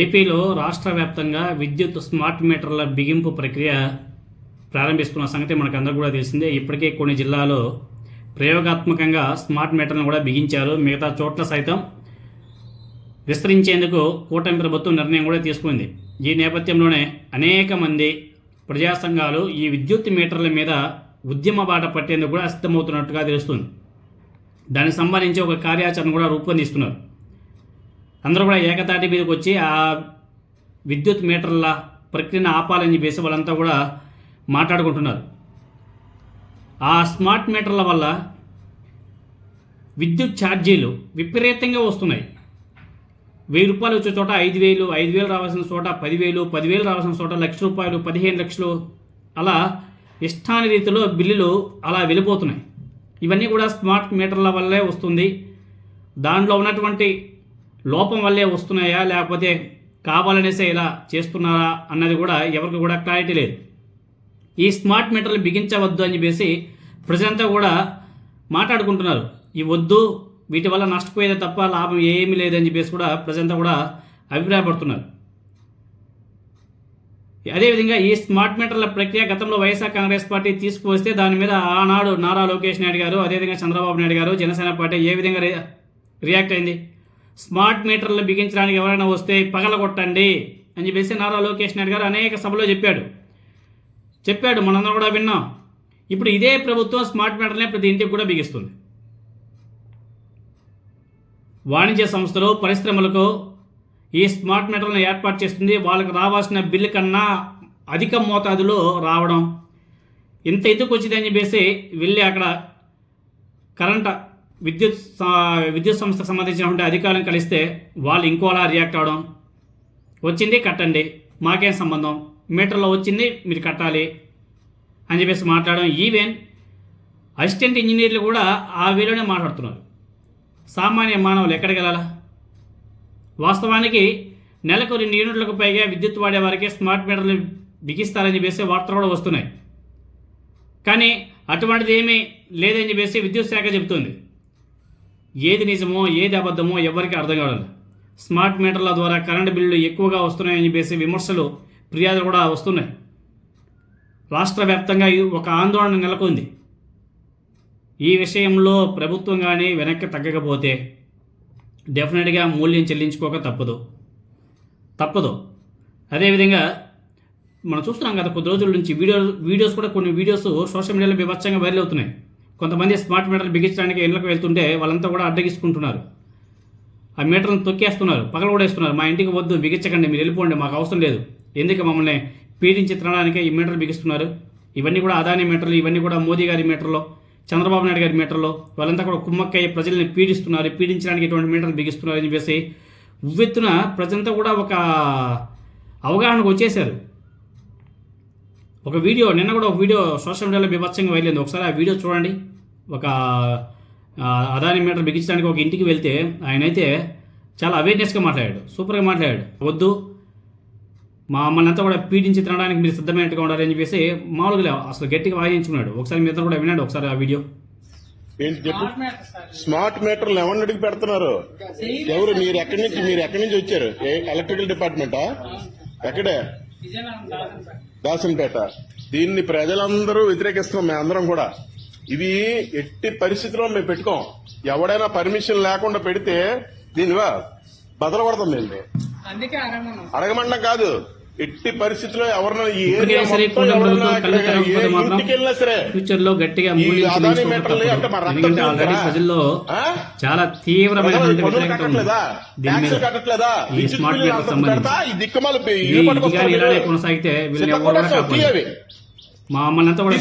ఏపీలో రాష్ట్ర వ్యాప్తంగా విద్యుత్ స్మార్ట్ మీటర్ల బిగింపు ప్రక్రియ ప్రారంభిస్తున్న సంగతి మనకు అందరూ కూడా తెలిసిందే. ఇప్పటికే కొన్ని జిల్లాలో ప్రయోగాత్మకంగా స్మార్ట్ మీటర్లను కూడా బిగించారు. మిగతా చోట్ల సైతం విస్తరించేందుకు కూటమి ప్రభుత్వం నిర్ణయం కూడా తీసుకుంది. ఈ నేపథ్యంలోనే అనేక మంది ప్రజా సంఘాలు ఈ విద్యుత్ మీటర్ల మీద ఉద్యమ బాట పట్టేందుకు కూడా సిద్ధమవుతున్నట్టుగా తెలుస్తుంది. దానికి సంబంధించి ఒక కార్యాచరణ కూడా రూపొందిస్తున్నారు. అందరూ కూడా ఏకతాటి మీదకి వచ్చి ఆ విద్యుత్ మీటర్ల ప్రక్రియను ఆపాలని చెప్పేసి వాళ్ళంతా కూడా మాట్లాడుకుంటున్నారు. ఆ స్మార్ట్ మీటర్ల వల్ల విద్యుత్ ఛార్జీలు విపరీతంగా వస్తున్నాయి. వెయ్యి రూపాయలు వచ్చే చోట ఐదు వేలు ఐదు వేలు రావాల్సిన చోట పదివేలు పదివేలు రావాల్సిన చోట లక్ష రూపాయలు పదిహేను లక్షలు అలా ఇష్టాని రీతిలో బిల్లులు అలా వెళ్ళిపోతున్నాయి. ఇవన్నీ కూడా స్మార్ట్ మీటర్ల వల్లే వస్తుంది. దాంట్లో ఉన్నటువంటి లోపం వల్లే వస్తున్నాయా? లేకపోతే కావాలనేసే ఇలా చేస్తున్నారా? అన్నది కూడా ఎవరికి కూడా క్లారిటీ లేదు. ఈ స్మార్ట్ మీటర్లు బిగించవద్దు అని చెప్పేసి ప్రజలంతా కూడా మాట్లాడుకుంటున్నారు. ఈ వద్దు వీటి వల్ల నష్టపోయేదే తప్ప లాభం ఏమీ లేదని చెప్పేసి కూడా ప్రజలంతా కూడా అభిప్రాయపడుతున్నారు. అదేవిధంగా ఈ స్మార్ట్ మీటర్ల ప్రక్రియ గతంలో వైఎస్ఆర్ కాంగ్రెస్ పార్టీ తీసుకువస్తే దాని మీద ఆనాడు నారా లోకేష్ నాయుడు గారు అదేవిధంగా చంద్రబాబు నాయుడు గారు జనసేన పార్టీ ఏ విధంగా రియాక్ట్ అయింది? స్మార్ట్ మీటర్లు బిగించడానికి ఎవరైనా వస్తే పగలగొట్టండి అని చెప్పేసి నారా లోకేష్ నాయుడు గారు అనేక సభలో చెప్పాడు. చెప్పాడు మనందరం కూడా విన్నాం. ఇప్పుడు ఇదే ప్రభుత్వం స్మార్ట్ మీటర్లే ప్రతి ఇంటికి కూడా బిగిస్తుంది. వాణిజ్య సంస్థలు పరిశ్రమలకు ఈ స్మార్ట్ మీటర్లను ఏర్పాటు చేస్తుంది. వాళ్ళకి రావాల్సిన బిల్లు కన్నా అధిక మోతాదులో రావడం. ఇంత ఎత్తుకు వచ్చిందని చెప్పేసి వెళ్ళి అక్కడ కరెంట్ విద్యుత్ విద్యుత్ సంస్థకు సంబంధించినటువంటి అధికారులను కలిస్తే వాళ్ళు ఇంకోలా రియాక్ట్ అవడం వచ్చింది కట్టండి మాకేం సంబంధం? మీటర్లో వచ్చింది మీరు కట్టాలి అని చెప్పేసి మాట్లాడడం ఈవెన్ అసిస్టెంట్ ఇంజనీర్లు కూడా ఆ వేలోనే మాట్లాడుతున్నారు. సామాన్య మానవులు ఎక్కడికి వెళ్ళాలా? వాస్తవానికి నెలకు రెండు యూనిట్లకు పైగా విద్యుత్ వాడే వారికి స్మార్ట్ మీటర్లు బిగిస్తారని చెప్పేసి వార్తలు కూడా వస్తున్నాయి. కానీ అటువంటిది ఏమీ లేదని చెప్పేసి విద్యుత్ శాఖ చెబుతుంది. ఏది నిజమో ఏది అబద్ధమో ఎవరికి అర్థం కావడం స్మార్ట్ మీటర్ల ద్వారా కరెంటు బిల్లులు ఎక్కువగా వస్తున్నాయని చెప్పేసి విమర్శలు ఫిర్యాదులు కూడా వస్తున్నాయి. రాష్ట్ర వ్యాప్తంగా ఒక ఆందోళన నెలకొంది. ఈ విషయంలో ప్రభుత్వం కానీ వెనక్కి తగ్గకపోతే డెఫినెట్గా మూల్యం చెల్లించుకోక తప్పదు. తప్పదు. అదేవిధంగా మనం చూస్తున్నాం గత కొద్ది రోజుల నుంచి వీడియో వీడియోస్ కూడా కొన్ని వీడియోస్ సోషల్ మీడియాలో బీభత్సంగా వైరల్ అవుతున్నాయి. కొంతమంది స్మార్ట్ మీటర్లు బిగించడానికి ఇళ్ళకి వెళ్తుంటే వాళ్ళంతా కూడా అడ్డగిసుకుంటున్నారు. ఆ మీటర్లను తొక్కేస్తున్నారు పగల వేస్తున్నారు మా ఇంటికి వద్దు బిగించకండి మీరు వెళ్ళిపోండి మాకు అవసరం లేదు. ఎందుకు మమ్మల్ని పీడించి తినడానికి ఈ మీటర్లు బిగిస్తున్నారు? ఇవన్నీ కూడా అదాని మీటర్లు ఇవన్నీ కూడా మోదీ గారి మీటర్లో చంద్రబాబు నాయుడు గారి మీటర్లో. వాళ్ళంతా కూడా కుమ్మక్కయ్య ప్రజల్ని పీడిస్తున్నారు పీడించడానికి ఇటువంటి మీటర్లు బిగిస్తున్నారు అని చెప్పేసి ఉవ్వెత్తున ప్రజలంతా కూడా ఒక అవగాహనకు వచ్చేశారు. ఒక వీడియో నిన్న కూడా ఒక వీడియో సోషల్ మీడియాలో బీభత్సంగా వెళ్ళింది ఒకసారి ఆ వీడియో చూడండి. ఒక అదాని మీటర్ బిగించడానికి ఒక ఇంటికి వెళ్తే ఆయన అయితే చాలా అవేర్నెస్గా మాట్లాడాడు. సూపర్గా మాట్లాడాడు. వద్దు మా మమ్మల్ని అంతా కూడా పీడించి తినడానికి మీరు సిద్ధమైనట్టుగా ఉండాలని చెప్పేసి మామూలుగా లేవు. అసలు గట్టిగా వాయించుకున్నాడు. ఒకసారి మీ ఇద్దరు కూడా వినండి ఒకసారి ఆ వీడియో. ఏంటి చెప్పు? స్మార్ట్ మీటర్లు ఎవరిని అడిగి పెడుతున్నారు? ఎవరు మీరు ఎక్కడి నుంచి మీరు ఎక్కడి నుంచి వచ్చారు? ఏ ఎలక్ట్రికల్ డిపార్ట్మెంటా ఎక్కడే? దాసంపేట దీన్ని ప్రజలందరూ వ్యతిరేకిస్తున్నాం మేము అందరం కూడా. ఇది ఎట్టి పరిస్థితిలో మేము పెట్టుకోం. ఎవడైనా పర్మిషన్ లేకుండా పెడితే దీనివా బదలు పడతాం మేము. అందుకే అరమను అడగమండం కాదు. ఎట్టి పరిస్థితిలో ఎవరినైనా సరే ఎవరైనా వెళ్ళినా ఫ్యూచర్లో గట్టిగా ఆల్రెడీ? ప్రజల్లో? చాలా కట్టట్లేదా? ఈ స్మార్ట్ మీటర్ సంబంధించి కడతా? ఇలానే కొనసాగితే వీళ్ళని ఎవరు. మా మమ్మల్ని అంతా కూడా